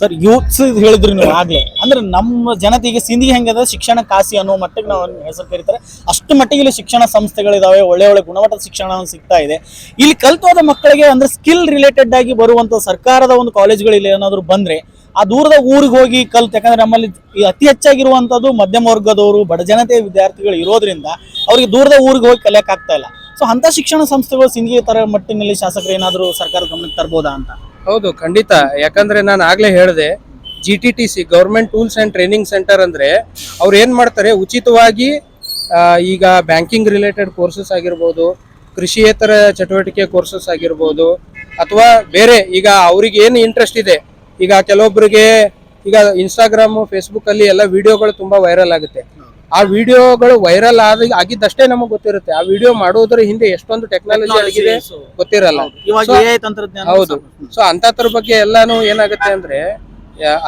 ಸರ್ ಯೂತ್ಸ್ ಹೇಳಿದ್ರು ನೀವು ಆಗ್ಲೇ. ಅಂದ್ರೆ ನಮ್ಮ ಜನತೆಗೆ ಸಿಂಧಿ ಹೆಂಗದ ಶಿಕ್ಷಣ ಕಾಸಿ ಅನ್ನೋ ಮಟ್ಟಿಗೆ ನಾವು ಹೆಸರು ಕರೀತಾರೆ. ಅಷ್ಟು ಮಟ್ಟಿಗೆ ಇಲ್ಲಿ ಶಿಕ್ಷಣ ಸಂಸ್ಥೆಗಳಿದಾವೆ ಒಳ್ಳೆ ಒಳ್ಳೆ ಗುಣಮಟ್ಟದ ಶಿಕ್ಷಣ ಸಿಗ್ತಾ ಇದೆ. ಇಲ್ಲಿ ಕಲ್ತೋದ ಮಕ್ಕಳಿಗೆ ಅಂದ್ರೆ ಸ್ಕಿಲ್ ರಿಲೇಟೆಡ್ ಆಗಿ ಬರುವಂತ ಸರ್ಕಾರದ ಒಂದು ಕಾಲೇಜ್ಗಳು ಇಲ್ಲಿ ಏನಾದ್ರು ಬಂದ್ರೆ ಆ ದೂರದ ಊರಿಗೆ ಹೋಗಿ ಕಲ್ತು, ಯಾಕಂದ್ರೆ ನಮ್ಮಲ್ಲಿ ಅತಿ ಹೆಚ್ಚಾಗಿರುವಂತದ್ದು ಮಧ್ಯಮ ವರ್ಗದವರು, ಬಡ ಜನತೆ ವಿದ್ಯಾರ್ಥಿಗಳು ಇರೋದ್ರಿಂದ ಅವ್ರಿಗೆ ದೂರದ ಊರಿಗೆ ಹೋಗಿ ಕಲಿಯಕ್ ಆಗ್ತಾ ಇಲ್ಲ. ಸೊ ಅಂತ ಶಿಕ್ಷಣ ಸಂಸ್ಥೆಗಳು ಸಿಂಧಿಗೆ ತರ ಮಟ್ಟಿನಲ್ಲಿ ಶಾಸಕರು ಏನಾದರೂ ಸರ್ಕಾರದ ಗಮನಕ್ಕೆ ತರ್ಬೋದಾ ಅಂತ? ಹೌದು, ಖಂಡಿತ. ಯಾಕಂದ್ರೆ ನಾನು ಆಗ್ಲೇ ಹೇಳಿದೆ G T T C government tools and training centre ಅಂದ್ರೆ ಅವ್ರು ಏನ್ ಮಾಡ್ತಾರೆ, ಉಚಿತವಾಗಿ ಈಗ ಬ್ಯಾಂಕಿಂಗ್ ರಿಲೇಟೆಡ್ ಕೋರ್ಸಸ್ ಆಗಿರ್ಬೋದು ಕೃಷಿಯೇತರ ಚಟುವಟಿಕೆ ಕೋರ್ಸಸ್ ಆಗಿರ್ಬೋದು, ಅಥವಾ ಬೇರೆ, ಈಗ ಅವ್ರಿಗೆ ಏನು ಇಂಟ್ರೆಸ್ಟ್ ಇದೆ ಈಗ ಕೆಲವೊಬ್ಬರಿಗೆ ಈಗ ಇನ್ಸ್ಟಾಗ್ರಾಮ್ ಫೇಸ್ಬುಕ್ ಅಲ್ಲಿ ಎಲ್ಲ ವಿಡಿಯೋಗಳು ತುಂಬಾ ವೈರಲ್ ಆಗುತ್ತೆ. ಆ ವಿಡಿಯೋಗಳು ವೈರಲ್ ಆದ ಆಗಿದ್ದಷ್ಟೇ ನಮಗೆ ಗೊತ್ತಿರುತ್ತೆ. ಆ ವಿಡಿಯೋ ಮಾಡೋದ್ರ ಹಿಂದೆ ಎಷ್ಟೊಂದು ಟೆಕ್ನಾಲಜಿ ಆಗಿದೆ ಗೊತ್ತಿರಲ್ಲ. ಹೌದು. ಸೊ ಅಂತದ್ರ ಬಗ್ಗೆ ಎಲ್ಲಾನು ಏನಾಗುತ್ತೆ ಅಂದ್ರೆ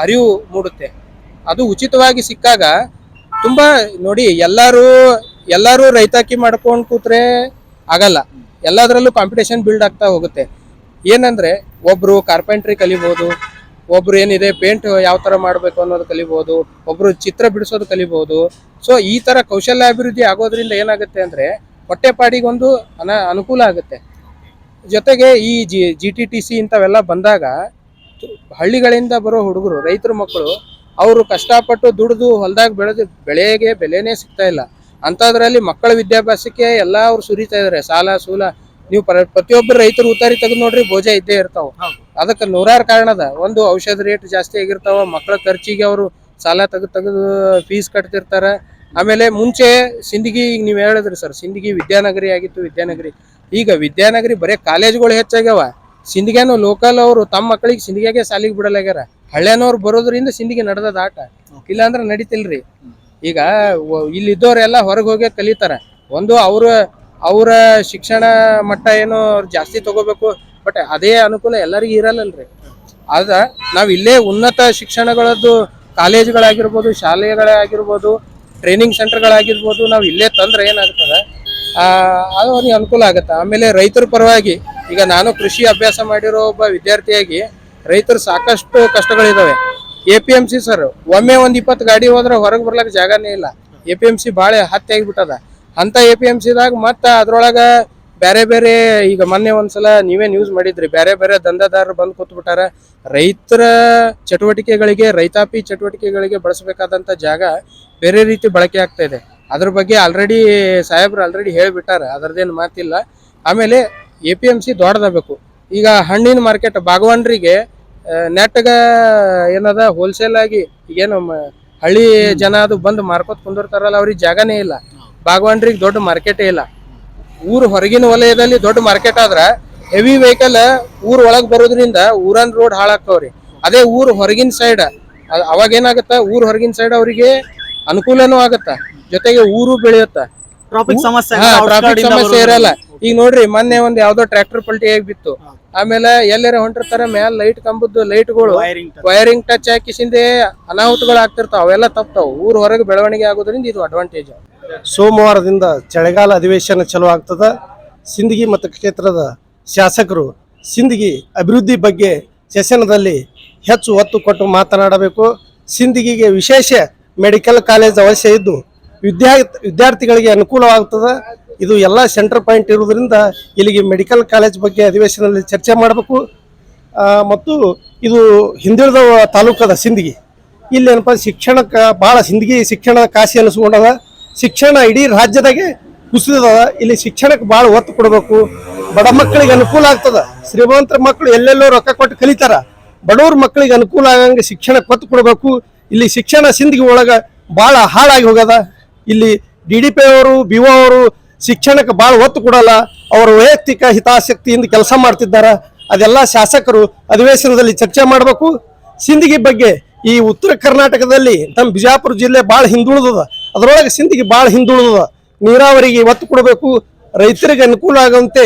ಅರಿವು ಮೂಡುತ್ತೆ. ಅದು ಉಚಿತವಾಗಿ ಸಿಕ್ಕಾಗ ತುಂಬಾ ನೋಡಿ ಎಲ್ಲಾರು ಎಲ್ಲಾರು ರೈತಾಕಿ ಮಾಡ್ಕೊಂಡ್ ಕೂತ್ರೆ ಆಗಲ್ಲ. ಎಲ್ಲದರಲ್ಲೂ ಕಾಂಪಿಟೇಷನ್ ಬಿಲ್ಡ್ ಆಗ್ತಾ ಹೋಗುತ್ತೆ. ಏನಂದ್ರೆ ಒಬ್ರು ಕಾರ್ಪೆಂಟ್ರಿ ಕಲಿಬಹುದು ಒಬ್ರು ಏನಿದೆ ಪೇಂಟ್ ಯಾವ ತರ ಮಾಡ್ಬೇಕು ಅನ್ನೋದು ಕಲಿಬಹುದು ಒಬ್ರು ಚಿತ್ರ ಬಿಡಿಸೋದು ಕಲಿಬಹುದು ಸೊ ಈ ತರ ಕೌಶಲ್ಯ ಅಭಿವೃದ್ಧಿ ಆಗೋದ್ರಿಂದ ಏನಾಗುತ್ತೆ ಅಂದ್ರೆ, ಹೊಟ್ಟೆಪಾಡಿಗೊಂದು ಅನ, ಅನುಕೂಲ ಆಗುತ್ತೆ. ಜೊತೆಗೆ ಈ G G T T C ಇಂಥವೆಲ್ಲ ಬಂದಾಗ ಹಳ್ಳಿಗಳಿಂದ ಬರೋ ಹುಡುಗರು, ರೈತರ ಮಕ್ಕಳು, ಅವರು ಕಷ್ಟಪಟ್ಟು ದುಡಿದು ಹೊಲದಾಗ ಬೆಳೆದು, ಬೆಳೆಗೆ ಬೆಲೆನೇ ಸಿಗ್ತಾ ಇಲ್ಲ. ಅಂಥದ್ರಲ್ಲಿ ಮಕ್ಕಳ ವಿದ್ಯಾಭ್ಯಾಸಕ್ಕೆ ಎಲ್ಲ ಅವ್ರು ಸುರಿತಾ ಇದ್ದಾರೆ. ಸಾಲ, ಸೂಲ ನೀವು ಪ್ರ- ಪ್ರತಿಯೊಬ್ಬರು ರೈತರು ಉತ್ತಾರಿ ತೆಗೆದು ನೋಡ್ರಿ ಭೋಜ ಇದ್ದೇ ಇರ್ತಾವ. ಅದಕ್ಕೆ ನೂರಾರು ಕಾರಣ ಅದ. ಒಂದು ಔಷಧ ರೇಟ್ ಜಾಸ್ತಿ ಆಗಿರ್ತಾವ ಮಕ್ಕಳ ಖರ್ಚಿಗೆ ಅವರು ಸಾಲ ತೆಗೆದು ತೆಗೆದು ಫೀಸ್ ಕಟ್ತಿರ್ತಾರ. ಆಮೇಲೆ ಮುಂಚೆ ಸಿಂದಗಿ ಈಗ ನೀವು ಹೇಳಿದ್ರಿ ಸರ್ ಸಿಂದಗಿ ವಿದ್ಯಾನಗರಿ ಆಗಿತ್ತು ವಿದ್ಯಾನಗರಿ. ಈಗ ವಿದ್ಯಾನಗರಿ ಬರೀ ಕಾಲೇಜ್ಗಳು ಹೆಚ್ಚಾಗ್ಯಾವ. ಸಿಂದಗಿಯನ್ನು ಲೋಕಲ್ ಅವರು ತಮ್ಮ ಮಕ್ಕಳಿಗೆ ಸಿಂದಗಿಯಾಗೆ ಸಾಲಿಗೆ ಬಿಡಲಾಗ್ಯಾರ. ಹಳ್ಳ್ಯಾನವ್ರು ಬರೋದ್ರಿಂದ ಸಿಂದಗಿ ನಡೆದದ ಆಟ. ಇಲ್ಲಾಂದ್ರೆ ನಡೀತಿಲ್ರಿ. ಈಗ ಇಲ್ಲಿದ್ದವ್ರೆಲ್ಲ ಹೊರಗೆ ಹೋಗಿ ಕಲಿತಾರ. ಒಂದು ಅವ್ರ ಅವರ ಶಿಕ್ಷಣ ಮಟ್ಟ ಏನು ಅವ್ರು ಜಾಸ್ತಿ ತಗೋಬೇಕು ಬಟ್ ಅದೇ ಅನುಕೂಲ ಎಲ್ಲರಿಗೂ ಇರಲ್ಲಲ್ರಿ. ಆದ ನಾವು ಇಲ್ಲೇ ಉನ್ನತ ಶಿಕ್ಷಣಗಳದ್ದು ಕಾಲೇಜುಗಳಾಗಿರ್ಬೋದು, ಶಾಲೆಗಳಾಗಿರ್ಬೋದು ಟ್ರೈನಿಂಗ್ ಸೆಂಟರ್ಗಳಾಗಿರ್ಬೋದು ನಾವು ಇಲ್ಲೇ ತಂದ್ರೆ ಏನಾಗ್ತದೆ? ಅದು ಅವ್ರಿಗೆ ಅನುಕೂಲ ಆಗುತ್ತೆ. ಆಮೇಲೆ ರೈತರ ಪರವಾಗಿ ಈಗ ನಾನು ಕೃಷಿ ಅಭ್ಯಾಸ ಮಾಡಿರೋ ಒಬ್ಬ ವಿದ್ಯಾರ್ಥಿಯಾಗಿ ರೈತರು ಸಾಕಷ್ಟು ಕಷ್ಟಗಳಿದ್ದಾವೆ A P M C sir ಒಮ್ಮೆ ಒಂದು ಇಪ್ಪತ್ತು ಗಾಡಿ ಹೋದ್ರೆ ಹೊರಗೆ ಬರ್ಲಿಕ್ಕೆ ಜಾಗನೇ ಇಲ್ಲ. ಎ ಪಿ ಎಂ ಸಿ ಭಾಳ ಹತ್ತಿ ಆಗಿಬಿಟ್ಟದ. ಅಂತ ಎ ಪಿ ಎಂ ಸಿದಾಗ ಮತ್ತೆ ಅದ್ರೊಳಗ ಬೇರೆ ಬೇರೆ ಈಗ ಮೊನ್ನೆ ಒಂದ್ಸಲ ನೀವೇ ನ್ಯೂಸ್ ಮಾಡಿದ್ರಿ ಬೇರೆ ಬೇರೆ ದಂಧದಾರರು ಬಂದು ಕೂತ್ಬಿಟ್ಟಾರ. ರೈತರ ಚಟುವಟಿಕೆಗಳಿಗೆ, ರೈತಾಪಿ ಚಟುವಟಿಕೆಗಳಿಗೆ ಬಳಸಬೇಕಾದಂತ ಜಾಗ ಬೇರೆ ರೀತಿ ಬಳಕೆ ಆಗ್ತಾ ಇದೆ. ಅದ್ರ ಬಗ್ಗೆ ಆಲ್ರೆಡಿ ಸಾಹೇಬ್ರು ಆಲ್ರೆಡಿ ಹೇಳಿಬಿಟ್ಟಾರ ಅದರದೇನು ಮಾತಿಲ್ಲ. ಆಮೇಲೆ ಎ ಪಿ ಎಂ ಸಿ ದೊಡ್ಡದಾಗಬೇಕು. ಈಗ ಹಣ್ಣಿನ ಮಾರ್ಕೆಟ್ ಬಾಗವಾನ್ರಿಗೆ ನೆಟ್ಗ ಏನದ ಹೋಲ್ಸೇಲ್ ಆಗಿ ಈಗೇನು ಹಳ್ಳಿ ಜನ ಅದು ಬಂದು ಮಾರ್ಕೋತ್ ಕುಂದಿರ್ತಾರಲ್ಲ, ಅವ್ರಿಗೆ ಜಾಗನೇ ಇಲ್ಲ. ಬಾಗವಾನ್ರಿಗೆ ದೊಡ್ಡ ಮಾರ್ಕೆಟೇ ಇಲ್ಲ. ಊರು ಹೊರಗಿನ ವಲಯದಲ್ಲಿ ದೊಡ್ಡ ಮಾರ್ಕೆಟ್ ಆದ್ರ ಹೆವಿ ವೆಹಿಕಲ್ ಊರ್ ಒಳಗ್ ಬರೋದ್ರಿಂದ ಊರನ್ ರೋಡ್ ಹಾಳಾಗ್ತಾವ್ರಿ. ಅದೇ ಊರ್ ಹೊರಗಿನ ಸೈಡ್ ಅವಾಗ ಏನಾಗತ್ತ? ಊರ್ ಹೊರಗಿನ ಸೈಡ್ ಅವರಿಗೆ ಅನುಕೂಲನೂ ಆಗತ್ತ. ಜೊತೆಗೆ ಊರು ಬೆಳೆಯುತ್ತ. ಟ್ರಾಫಿಕ್ ಸಮಸ್ಯೆ ಹಾ ಟ್ರಾಫಿಕ್ ಸಮಸ್ಯೆ ಇರಲ್ಲ. ಈಗ ನೋಡ್ರಿ ಮೊನ್ನೆ ಒಂದ್ ಯಾವ್ದೋ ಟ್ರ್ಯಾಕ್ಟರ್ ಪಲ್ಟಿ ಆಗಿ ಬಿತ್ತು. ಆಮೇಲೆ ಎಲ್ಲಾರ ಹೊಂಟಿರ್ತಾರ ಮ್ಯಾಲ ಲೈಟ್ ಕಂಬದ್ದು ಲೈಟ್ಗಳು ವೈರಿಂಗ್ ಟಚ್ ಹಾಕಿಸಿಂದೇ ಅನಾಹುತಗಳು ಆಗ್ತಿರ್ತಾವ ಅವೆಲ್ಲ ತಪ್ತಾವ. ಊರ್ ಹೊರಗೆ ಬೆಳವಣಿಗೆ ಆಗೋದ್ರಿಂದ ಇದು ಅಡ್ವಾಂಟೇಜ್ ಸೋಮವಾರದಿಂದ ಚಳಿಗಾಲ ಅಧಿವೇಶನ ಚಲೋ ಆಗ್ತದ. ಸಿಂದಗಿ ಮತಕ್ಷೇತ್ರದ ಶಾಸಕರು ಸಿಂದಗಿ ಅಭಿವೃದ್ಧಿ ಬಗ್ಗೆ ಸೆಸನದಲ್ಲಿ ಹೆಚ್ಚು ಒತ್ತು ಕೊಟ್ಟು ಮಾತನಾಡಬೇಕು. ಸಿಂದಗಿಗೆ ವಿಶೇಷ ಮೆಡಿಕಲ್ ಕಾಲೇಜ್ ಅವಶ್ಯ ಇದ್ದು ವಿದ್ಯಾ ವಿದ್ಯಾರ್ಥಿಗಳಿಗೆ ಅನುಕೂಲವಾಗ್ತದೆ. ಇದು ಎಲ್ಲ ಸೆಂಟರ್ ಪಾಯಿಂಟ್ ಇರುವುದರಿಂದ ಇಲ್ಲಿಗೆ ಮೆಡಿಕಲ್ ಕಾಲೇಜ್ ಬಗ್ಗೆ ಅಧಿವೇಶನದಲ್ಲಿ ಚರ್ಚೆ ಮಾಡಬೇಕು. ಮತ್ತು ಇದು ಹಿಂದುಳಿದ ತಾಲೂಕದ ಸಿಂದಗಿ. ಇಲ್ಲಿ ಏನಪ್ಪ, ಶಿಕ್ಷಣಕ್ಕೆ ಭಾಳ ಸಿಂದಗಿ ಶಿಕ್ಷಣದ ಕಾಸಿ ಅನಿಸ್ಕೊಂಡದ. ಶಿಕ್ಷಣ ಇಡೀ ರಾಜ್ಯದಾಗೆ ಕುಸಿದದ ಇಲ್ಲಿ ಶಿಕ್ಷಣಕ್ಕೆ ಭಾಳ ಒತ್ತು ಕೊಡಬೇಕು. ಬಡ ಮಕ್ಕಳಿಗೆ ಅನುಕೂಲ ಆಗ್ತದ. ಶ್ರೀಮಂತರ ಮಕ್ಕಳು ಎಲ್ಲೆಲ್ಲೋ ರೊಕ್ಕ ಕೊಟ್ಟು ಕಲಿತಾರ. ಬಡವ್ರ ಮಕ್ಕಳಿಗೆ ಅನುಕೂಲ ಆಗಂಗೆ ಶಿಕ್ಷಣಕ್ಕೆ ಒತ್ತು ಕೊಡಬೇಕು. ಇಲ್ಲಿ ಶಿಕ್ಷಣ ಸಿಂಧಿಗೆ ಒಳಗ ಭಾಳ ಹಾಳಾಗಿ ಹೋಗದ ಇಲ್ಲಿ ಡಿ ಡಿ ಪಿ ಅವರು, ಬಿ ಒ ಅವರು ಶಿಕ್ಷಣಕ್ಕೆ ಭಾಳ ಒತ್ತು ಕೊಡಲ್ಲ. ಅವರ ವೈಯಕ್ತಿಕ ಹಿತಾಸಕ್ತಿಯಿಂದ ಕೆಲಸ ಮಾಡ್ತಿದ್ದಾರೆ. ಅದೆಲ್ಲ ಶಾಸಕರು ಅಧಿವೇಶನದಲ್ಲಿ ಚರ್ಚೆ ಮಾಡಬೇಕು. ಸಿಂಧಿಗೆ ಬಗ್ಗೆ ಈ ಉತ್ತರ ಕರ್ನಾಟಕದಲ್ಲಿ ನಮ್ಮ ಬಿಜಾಪುರ ಜಿಲ್ಲೆ ಭಾಳ ಹಿಂದುಳಿದದ. ಅದರೊಳಗೆ ಸಿಂಧಿಗೆ ಭಾಳ ಹಿಂದುಳಿದ ನೀರಾವರಿಗೆ ಒತ್ತು ಕೊಡಬೇಕು, ರೈತರಿಗೆ ಅನುಕೂಲ ಆಗುವಂತೆ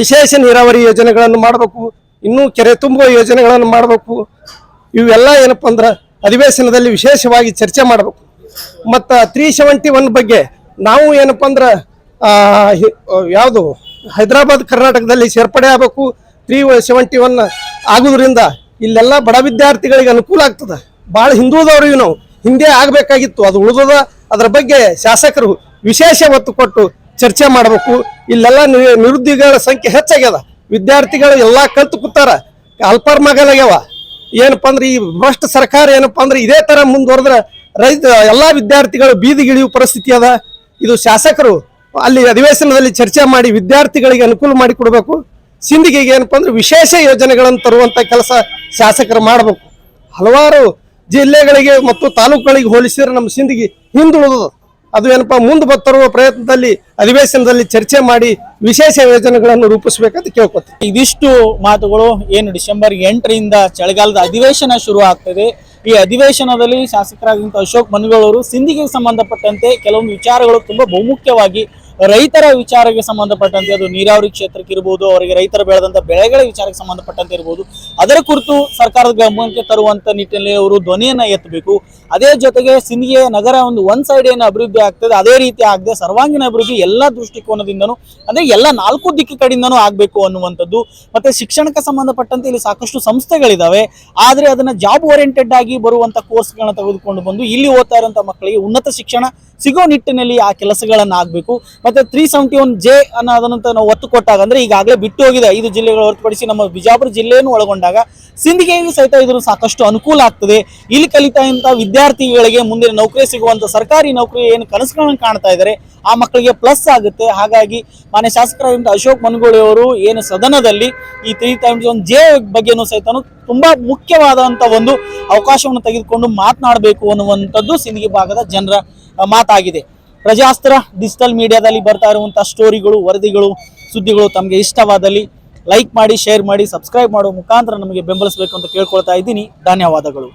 ವಿಶೇಷ ನೀರಾವರಿ ಯೋಜನೆಗಳನ್ನು ಮಾಡಬೇಕು, ಇನ್ನೂ ಕೆರೆ ತುಂಬುವ ಯೋಜನೆಗಳನ್ನು ಮಾಡಬೇಕು. ಇವೆಲ್ಲ ಏನಪ್ಪ ಅಂದ್ರೆ ಅಧಿವೇಶನದಲ್ಲಿ ವಿಶೇಷವಾಗಿ ಚರ್ಚೆ ಮಾಡಬೇಕು. ಮತ್ತು ತ್ರೀ ಸೆವೆಂಟಿ ಒನ್ ಬಗ್ಗೆ ನಾವು ಏನಪ್ಪ ಅಂದ್ರೆ ಯಾವುದು, ಹೈದರಾಬಾದ್ ಕರ್ನಾಟಕದಲ್ಲಿ ಸೇರ್ಪಡೆ ಆಗಬೇಕು, ತ್ರೀ ಸೆವೆಂಟಿ ಒನ್ ಆಗುವುದರಿಂದ ಇಲ್ಲೆಲ್ಲ ಬಡ ವಿದ್ಯಾರ್ಥಿಗಳಿಗೆ ಅನುಕೂಲ ಆಗ್ತದೆ. ಭಾಳ ಹಿಂದುಳಿದವ್ರಿಗೆ ನಾವು. ಹಿಂದೆ ಆಗಬೇಕಾಗಿತ್ತು, ಅದು ಉಳಿದದ ಅದರ ಬಗ್ಗೆ ಶಾಸಕರು ವಿಶೇಷ ಒತ್ತು ಕೊಟ್ಟು ಚರ್ಚೆ ಮಾಡಬೇಕು. ಇಲ್ಲೆಲ್ಲ ನಿರುದ್ಯೋಗಿಗಳ ಸಂಖ್ಯೆ ಹೆಚ್ಚಾಗ್ಯದ. ವಿದ್ಯಾರ್ಥಿಗಳು ಎಲ್ಲ ಕಲ್ತು ಕೂತಾರ. ಅಲ್ಪರ್ ಮಗಲಾಗ್ಯವ. ಏನಪ್ಪ ಅಂದ್ರೆ ಈ ಭ್ರಷ್ಟ ಸರ್ಕಾರ ಏನಪ್ಪಾ ಅಂದ್ರೆ ಇದೇ ತರ ಮುಂದುವರೆದ್ರೆ ರೈತ, ಎಲ್ಲಾ ವಿದ್ಯಾರ್ಥಿಗಳು ಬೀದಿಗಿಳಿಯುವ ಪರಿಸ್ಥಿತಿ ಅದ. ಇದು ಶಾಸಕರು ಅಲ್ಲಿ ಅಧಿವೇಶನದಲ್ಲಿ ಚರ್ಚೆ ಮಾಡಿ ವಿದ್ಯಾರ್ಥಿಗಳಿಗೆ ಅನುಕೂಲ ಮಾಡಿ ಕೊಡಬೇಕು. ಸಿಂಧಿಗೆ ಏನಪ್ಪಾ ಅಂದ್ರೆ ವಿಶೇಷ ಯೋಜನೆಗಳನ್ನು ತರುವಂತ ಕೆಲಸ ಶಾಸಕರು ಮಾಡಬೇಕು. ಹಲವಾರು ಜಿಲ್ಲೆಗಳಿಗೆ ಮತ್ತು ತಾಲೂಕುಗಳಿಗೆ ಹೋಲಿಸಿದ್ರೆ ನಮ್ಮ ಸಿಂಧಿಗೆ ಹಿಂದುಳಿದು ಅದು ಏನಪ್ಪಾ, ಮುಂದೆ ಬರ್ತರುವ ಪ್ರಯತ್ನದಲ್ಲಿ, ಅಧಿವೇಶನದಲ್ಲಿ ಚರ್ಚೆ ಮಾಡಿ ವಿಶೇಷ ಯೋಜನೆಗಳನ್ನು ರೂಪಿಸಬೇಕಂತ ಕೇಳ್ಕೊತೀವಿ. ಇದಿಷ್ಟು ಮಾತುಗಳು. ಏನು, ಡಿಸೆಂಬರ್ ಎಂಟರಿಂದ ಚಳಿಗಾಲದ ಅಧಿವೇಶನ ಶುರು ಆಗ್ತದೆ. ಈ ಅಧಿವೇಶನದಲ್ಲಿ ಶಾಸಕರಾದಂಥ ಅಶೋಕ್ ಮನಗಳವರು ಸಿಂಧಿಗೆ ಸಂಬಂಧಪಟ್ಟಂತೆ ಕೆಲವೊಂದು ವಿಚಾರಗಳು ತುಂಬಾ ಬಹುಮುಖ್ಯವಾಗಿ ರೈತರ ವಿಚಾರಕ್ಕೆ ಸಂಬಂಧಪಟ್ಟಂತೆ ಅದು ನೀರಾವರಿ ಕ್ಷೇತ್ರಕ್ಕೆ ಇರ್ಬೋದು, ಅವರಿಗೆ ರೈತರ ಬೆಳೆದಂತ ಬೆಳೆಗಳ ವಿಚಾರಕ್ಕೆ ಸಂಬಂಧಪಟ್ಟಂತೆ ಇರ್ಬೋದು. ಅದರ ಕುರಿತು ಸರ್ಕಾರದ ಗಮನಕ್ಕೆ ತರುವಂತ ನಿಟ್ಟಿನಲ್ಲಿ ಅವರು ಧ್ವನಿಯನ್ನ ಎತ್ತಬೇಕು. ಅದೇ ಜೊತೆಗೆ ಸಿಂಧಿಗೆ ನಗರ ಒಂದು ಒನ್ ಸೈಡ್ ಏನು ಅಭಿವೃದ್ಧಿ ಆಗ್ತದೆ, ಅದೇ ರೀತಿ ಆಗದೆ ಸರ್ವಾಂಗೀಣ ಅಭಿವೃದ್ಧಿ ಎಲ್ಲ ದೃಷ್ಟಿಕೋನದಿಂದನೂ, ಅಂದ್ರೆ ಎಲ್ಲ ನಾಲ್ಕು ದಿಕ್ಕು ಕಡೆಯಿಂದನೂ ಆಗ್ಬೇಕು ಅನ್ನುವಂಥದ್ದು. ಮತ್ತೆ ಶಿಕ್ಷಣಕ್ಕೆ ಸಂಬಂಧಪಟ್ಟಂತೆ ಇಲ್ಲಿ ಸಾಕಷ್ಟು ಸಂಸ್ಥೆಗಳಿದಾವೆ. ಆದ್ರೆ ಅದನ್ನ ಜಾಬ್ ಓರಿಯೆಂಟೆಡ್ ಆಗಿ ಬರುವಂತ ಕೋರ್ಸ್ಗಳನ್ನ ತೆಗೆದುಕೊಂಡು ಬಂದು, ಇಲ್ಲಿ ಓದ್ತಾ ಇರುವಂತಹ ಮಕ್ಕಳಿಗೆ ಉನ್ನತ ಶಿಕ್ಷಣ ಸಿಗೋ ನಿಟ್ಟಿನಲ್ಲಿ ಆ ಕೆಲಸಗಳನ್ನ ಆಗ್ಬೇಕು. ಮತ್ತೆ ತ್ರೀ ಸೆವೆಂಟಿ ಒನ್ ಜೆ ಅನ್ನೋದನ್ನಂತ ನಾವು ಒತ್ತು ಕೊಟ್ಟಾಗ ಅಂದ್ರೆ ಈಗಾಗಲೇ ಬಿಟ್ಟು ಹೋಗಿದೆ. ಐದು ಜಿಲ್ಲೆಗಳು ಹೊರತುಪಡಿಸಿ ನಮ್ಮ ಬಿಜಾಪುರ ಜಿಲ್ಲೆಯನ್ನು ಒಳಗೊಂಡಾಗ ಸಿಂಧಿಗೆಗೂ ಸಹಿತ ಇದ್ರ ಸಾಕಷ್ಟು ಅನುಕೂಲ ಆಗ್ತದೆ. ಇಲ್ಲಿ ಕಲಿತಾ ಇಂಥ ವಿದ್ಯಾರ್ಥಿಗಳಿಗೆ ಮುಂದಿನ ನೌಕರಿ ಸಿಗುವಂತ ಸರ್ಕಾರಿ ನೌಕರಿ ಏನು ಕನಸುಗಳನ್ನು ಕಾಣ್ತಾ ಇದ್ದಾರೆ. ಆ ಮಕ್ಕಳಿಗೆ ಪ್ಲಸ್ ಆಗುತ್ತೆ. ಹಾಗಾಗಿ ಮಾನ್ಯ ಶಾಸಕರಾದಂಥ ಅಶೋಕ್ ಮನಗೋಳಿ ಅವರು ಏನು ಸದನದಲ್ಲಿ ಈ ತ್ರೀ ಟೈಮ್ಸ್ ಒನ್ ಜೆ ಬಗ್ಗೆನೂ ಸಹಿತ ತುಂಬಾ ಮುಖ್ಯವಾದಂತ ಒಂದು ಅವಕಾಶವನ್ನು ತೆಗೆದುಕೊಂಡು ಮಾತನಾಡಬೇಕು ಅನ್ನುವಂಥದ್ದು ಸಿಂಧಗಿ ಭಾಗದ ಜನರ ಮಾತಾಗಿದೆ. ಪ್ರಜಾಸ್ತ್ರ ಡಿಜಿಟಲ್ ಮೀಡಿಯಾದಲ್ಲಿ ಬರ್ತಾ ಇರುವಂತಹ ಸ್ಟೋರಿಗಳು ವರದಿಗಳು, ಸುದ್ದಿಗಳು ತಮಗೆ ಇಷ್ಟವಾದಲ್ಲಿ ಲೈಕ್ ಮಾಡಿ ಶೇರ್ ಮಾಡಿ ಸಬ್ಸ್ಕ್ರೈಬ್ ಮಾಡುವ ಮುಖಾಂತರ ನಮಗೆ ಬೆಂಬಲಿಸಬೇಕು ಅಂತ ಕೇಳ್ಕೊಳ್ತಾ ಇದ್ದೀನಿ. ಧನ್ಯವಾದಗಳು.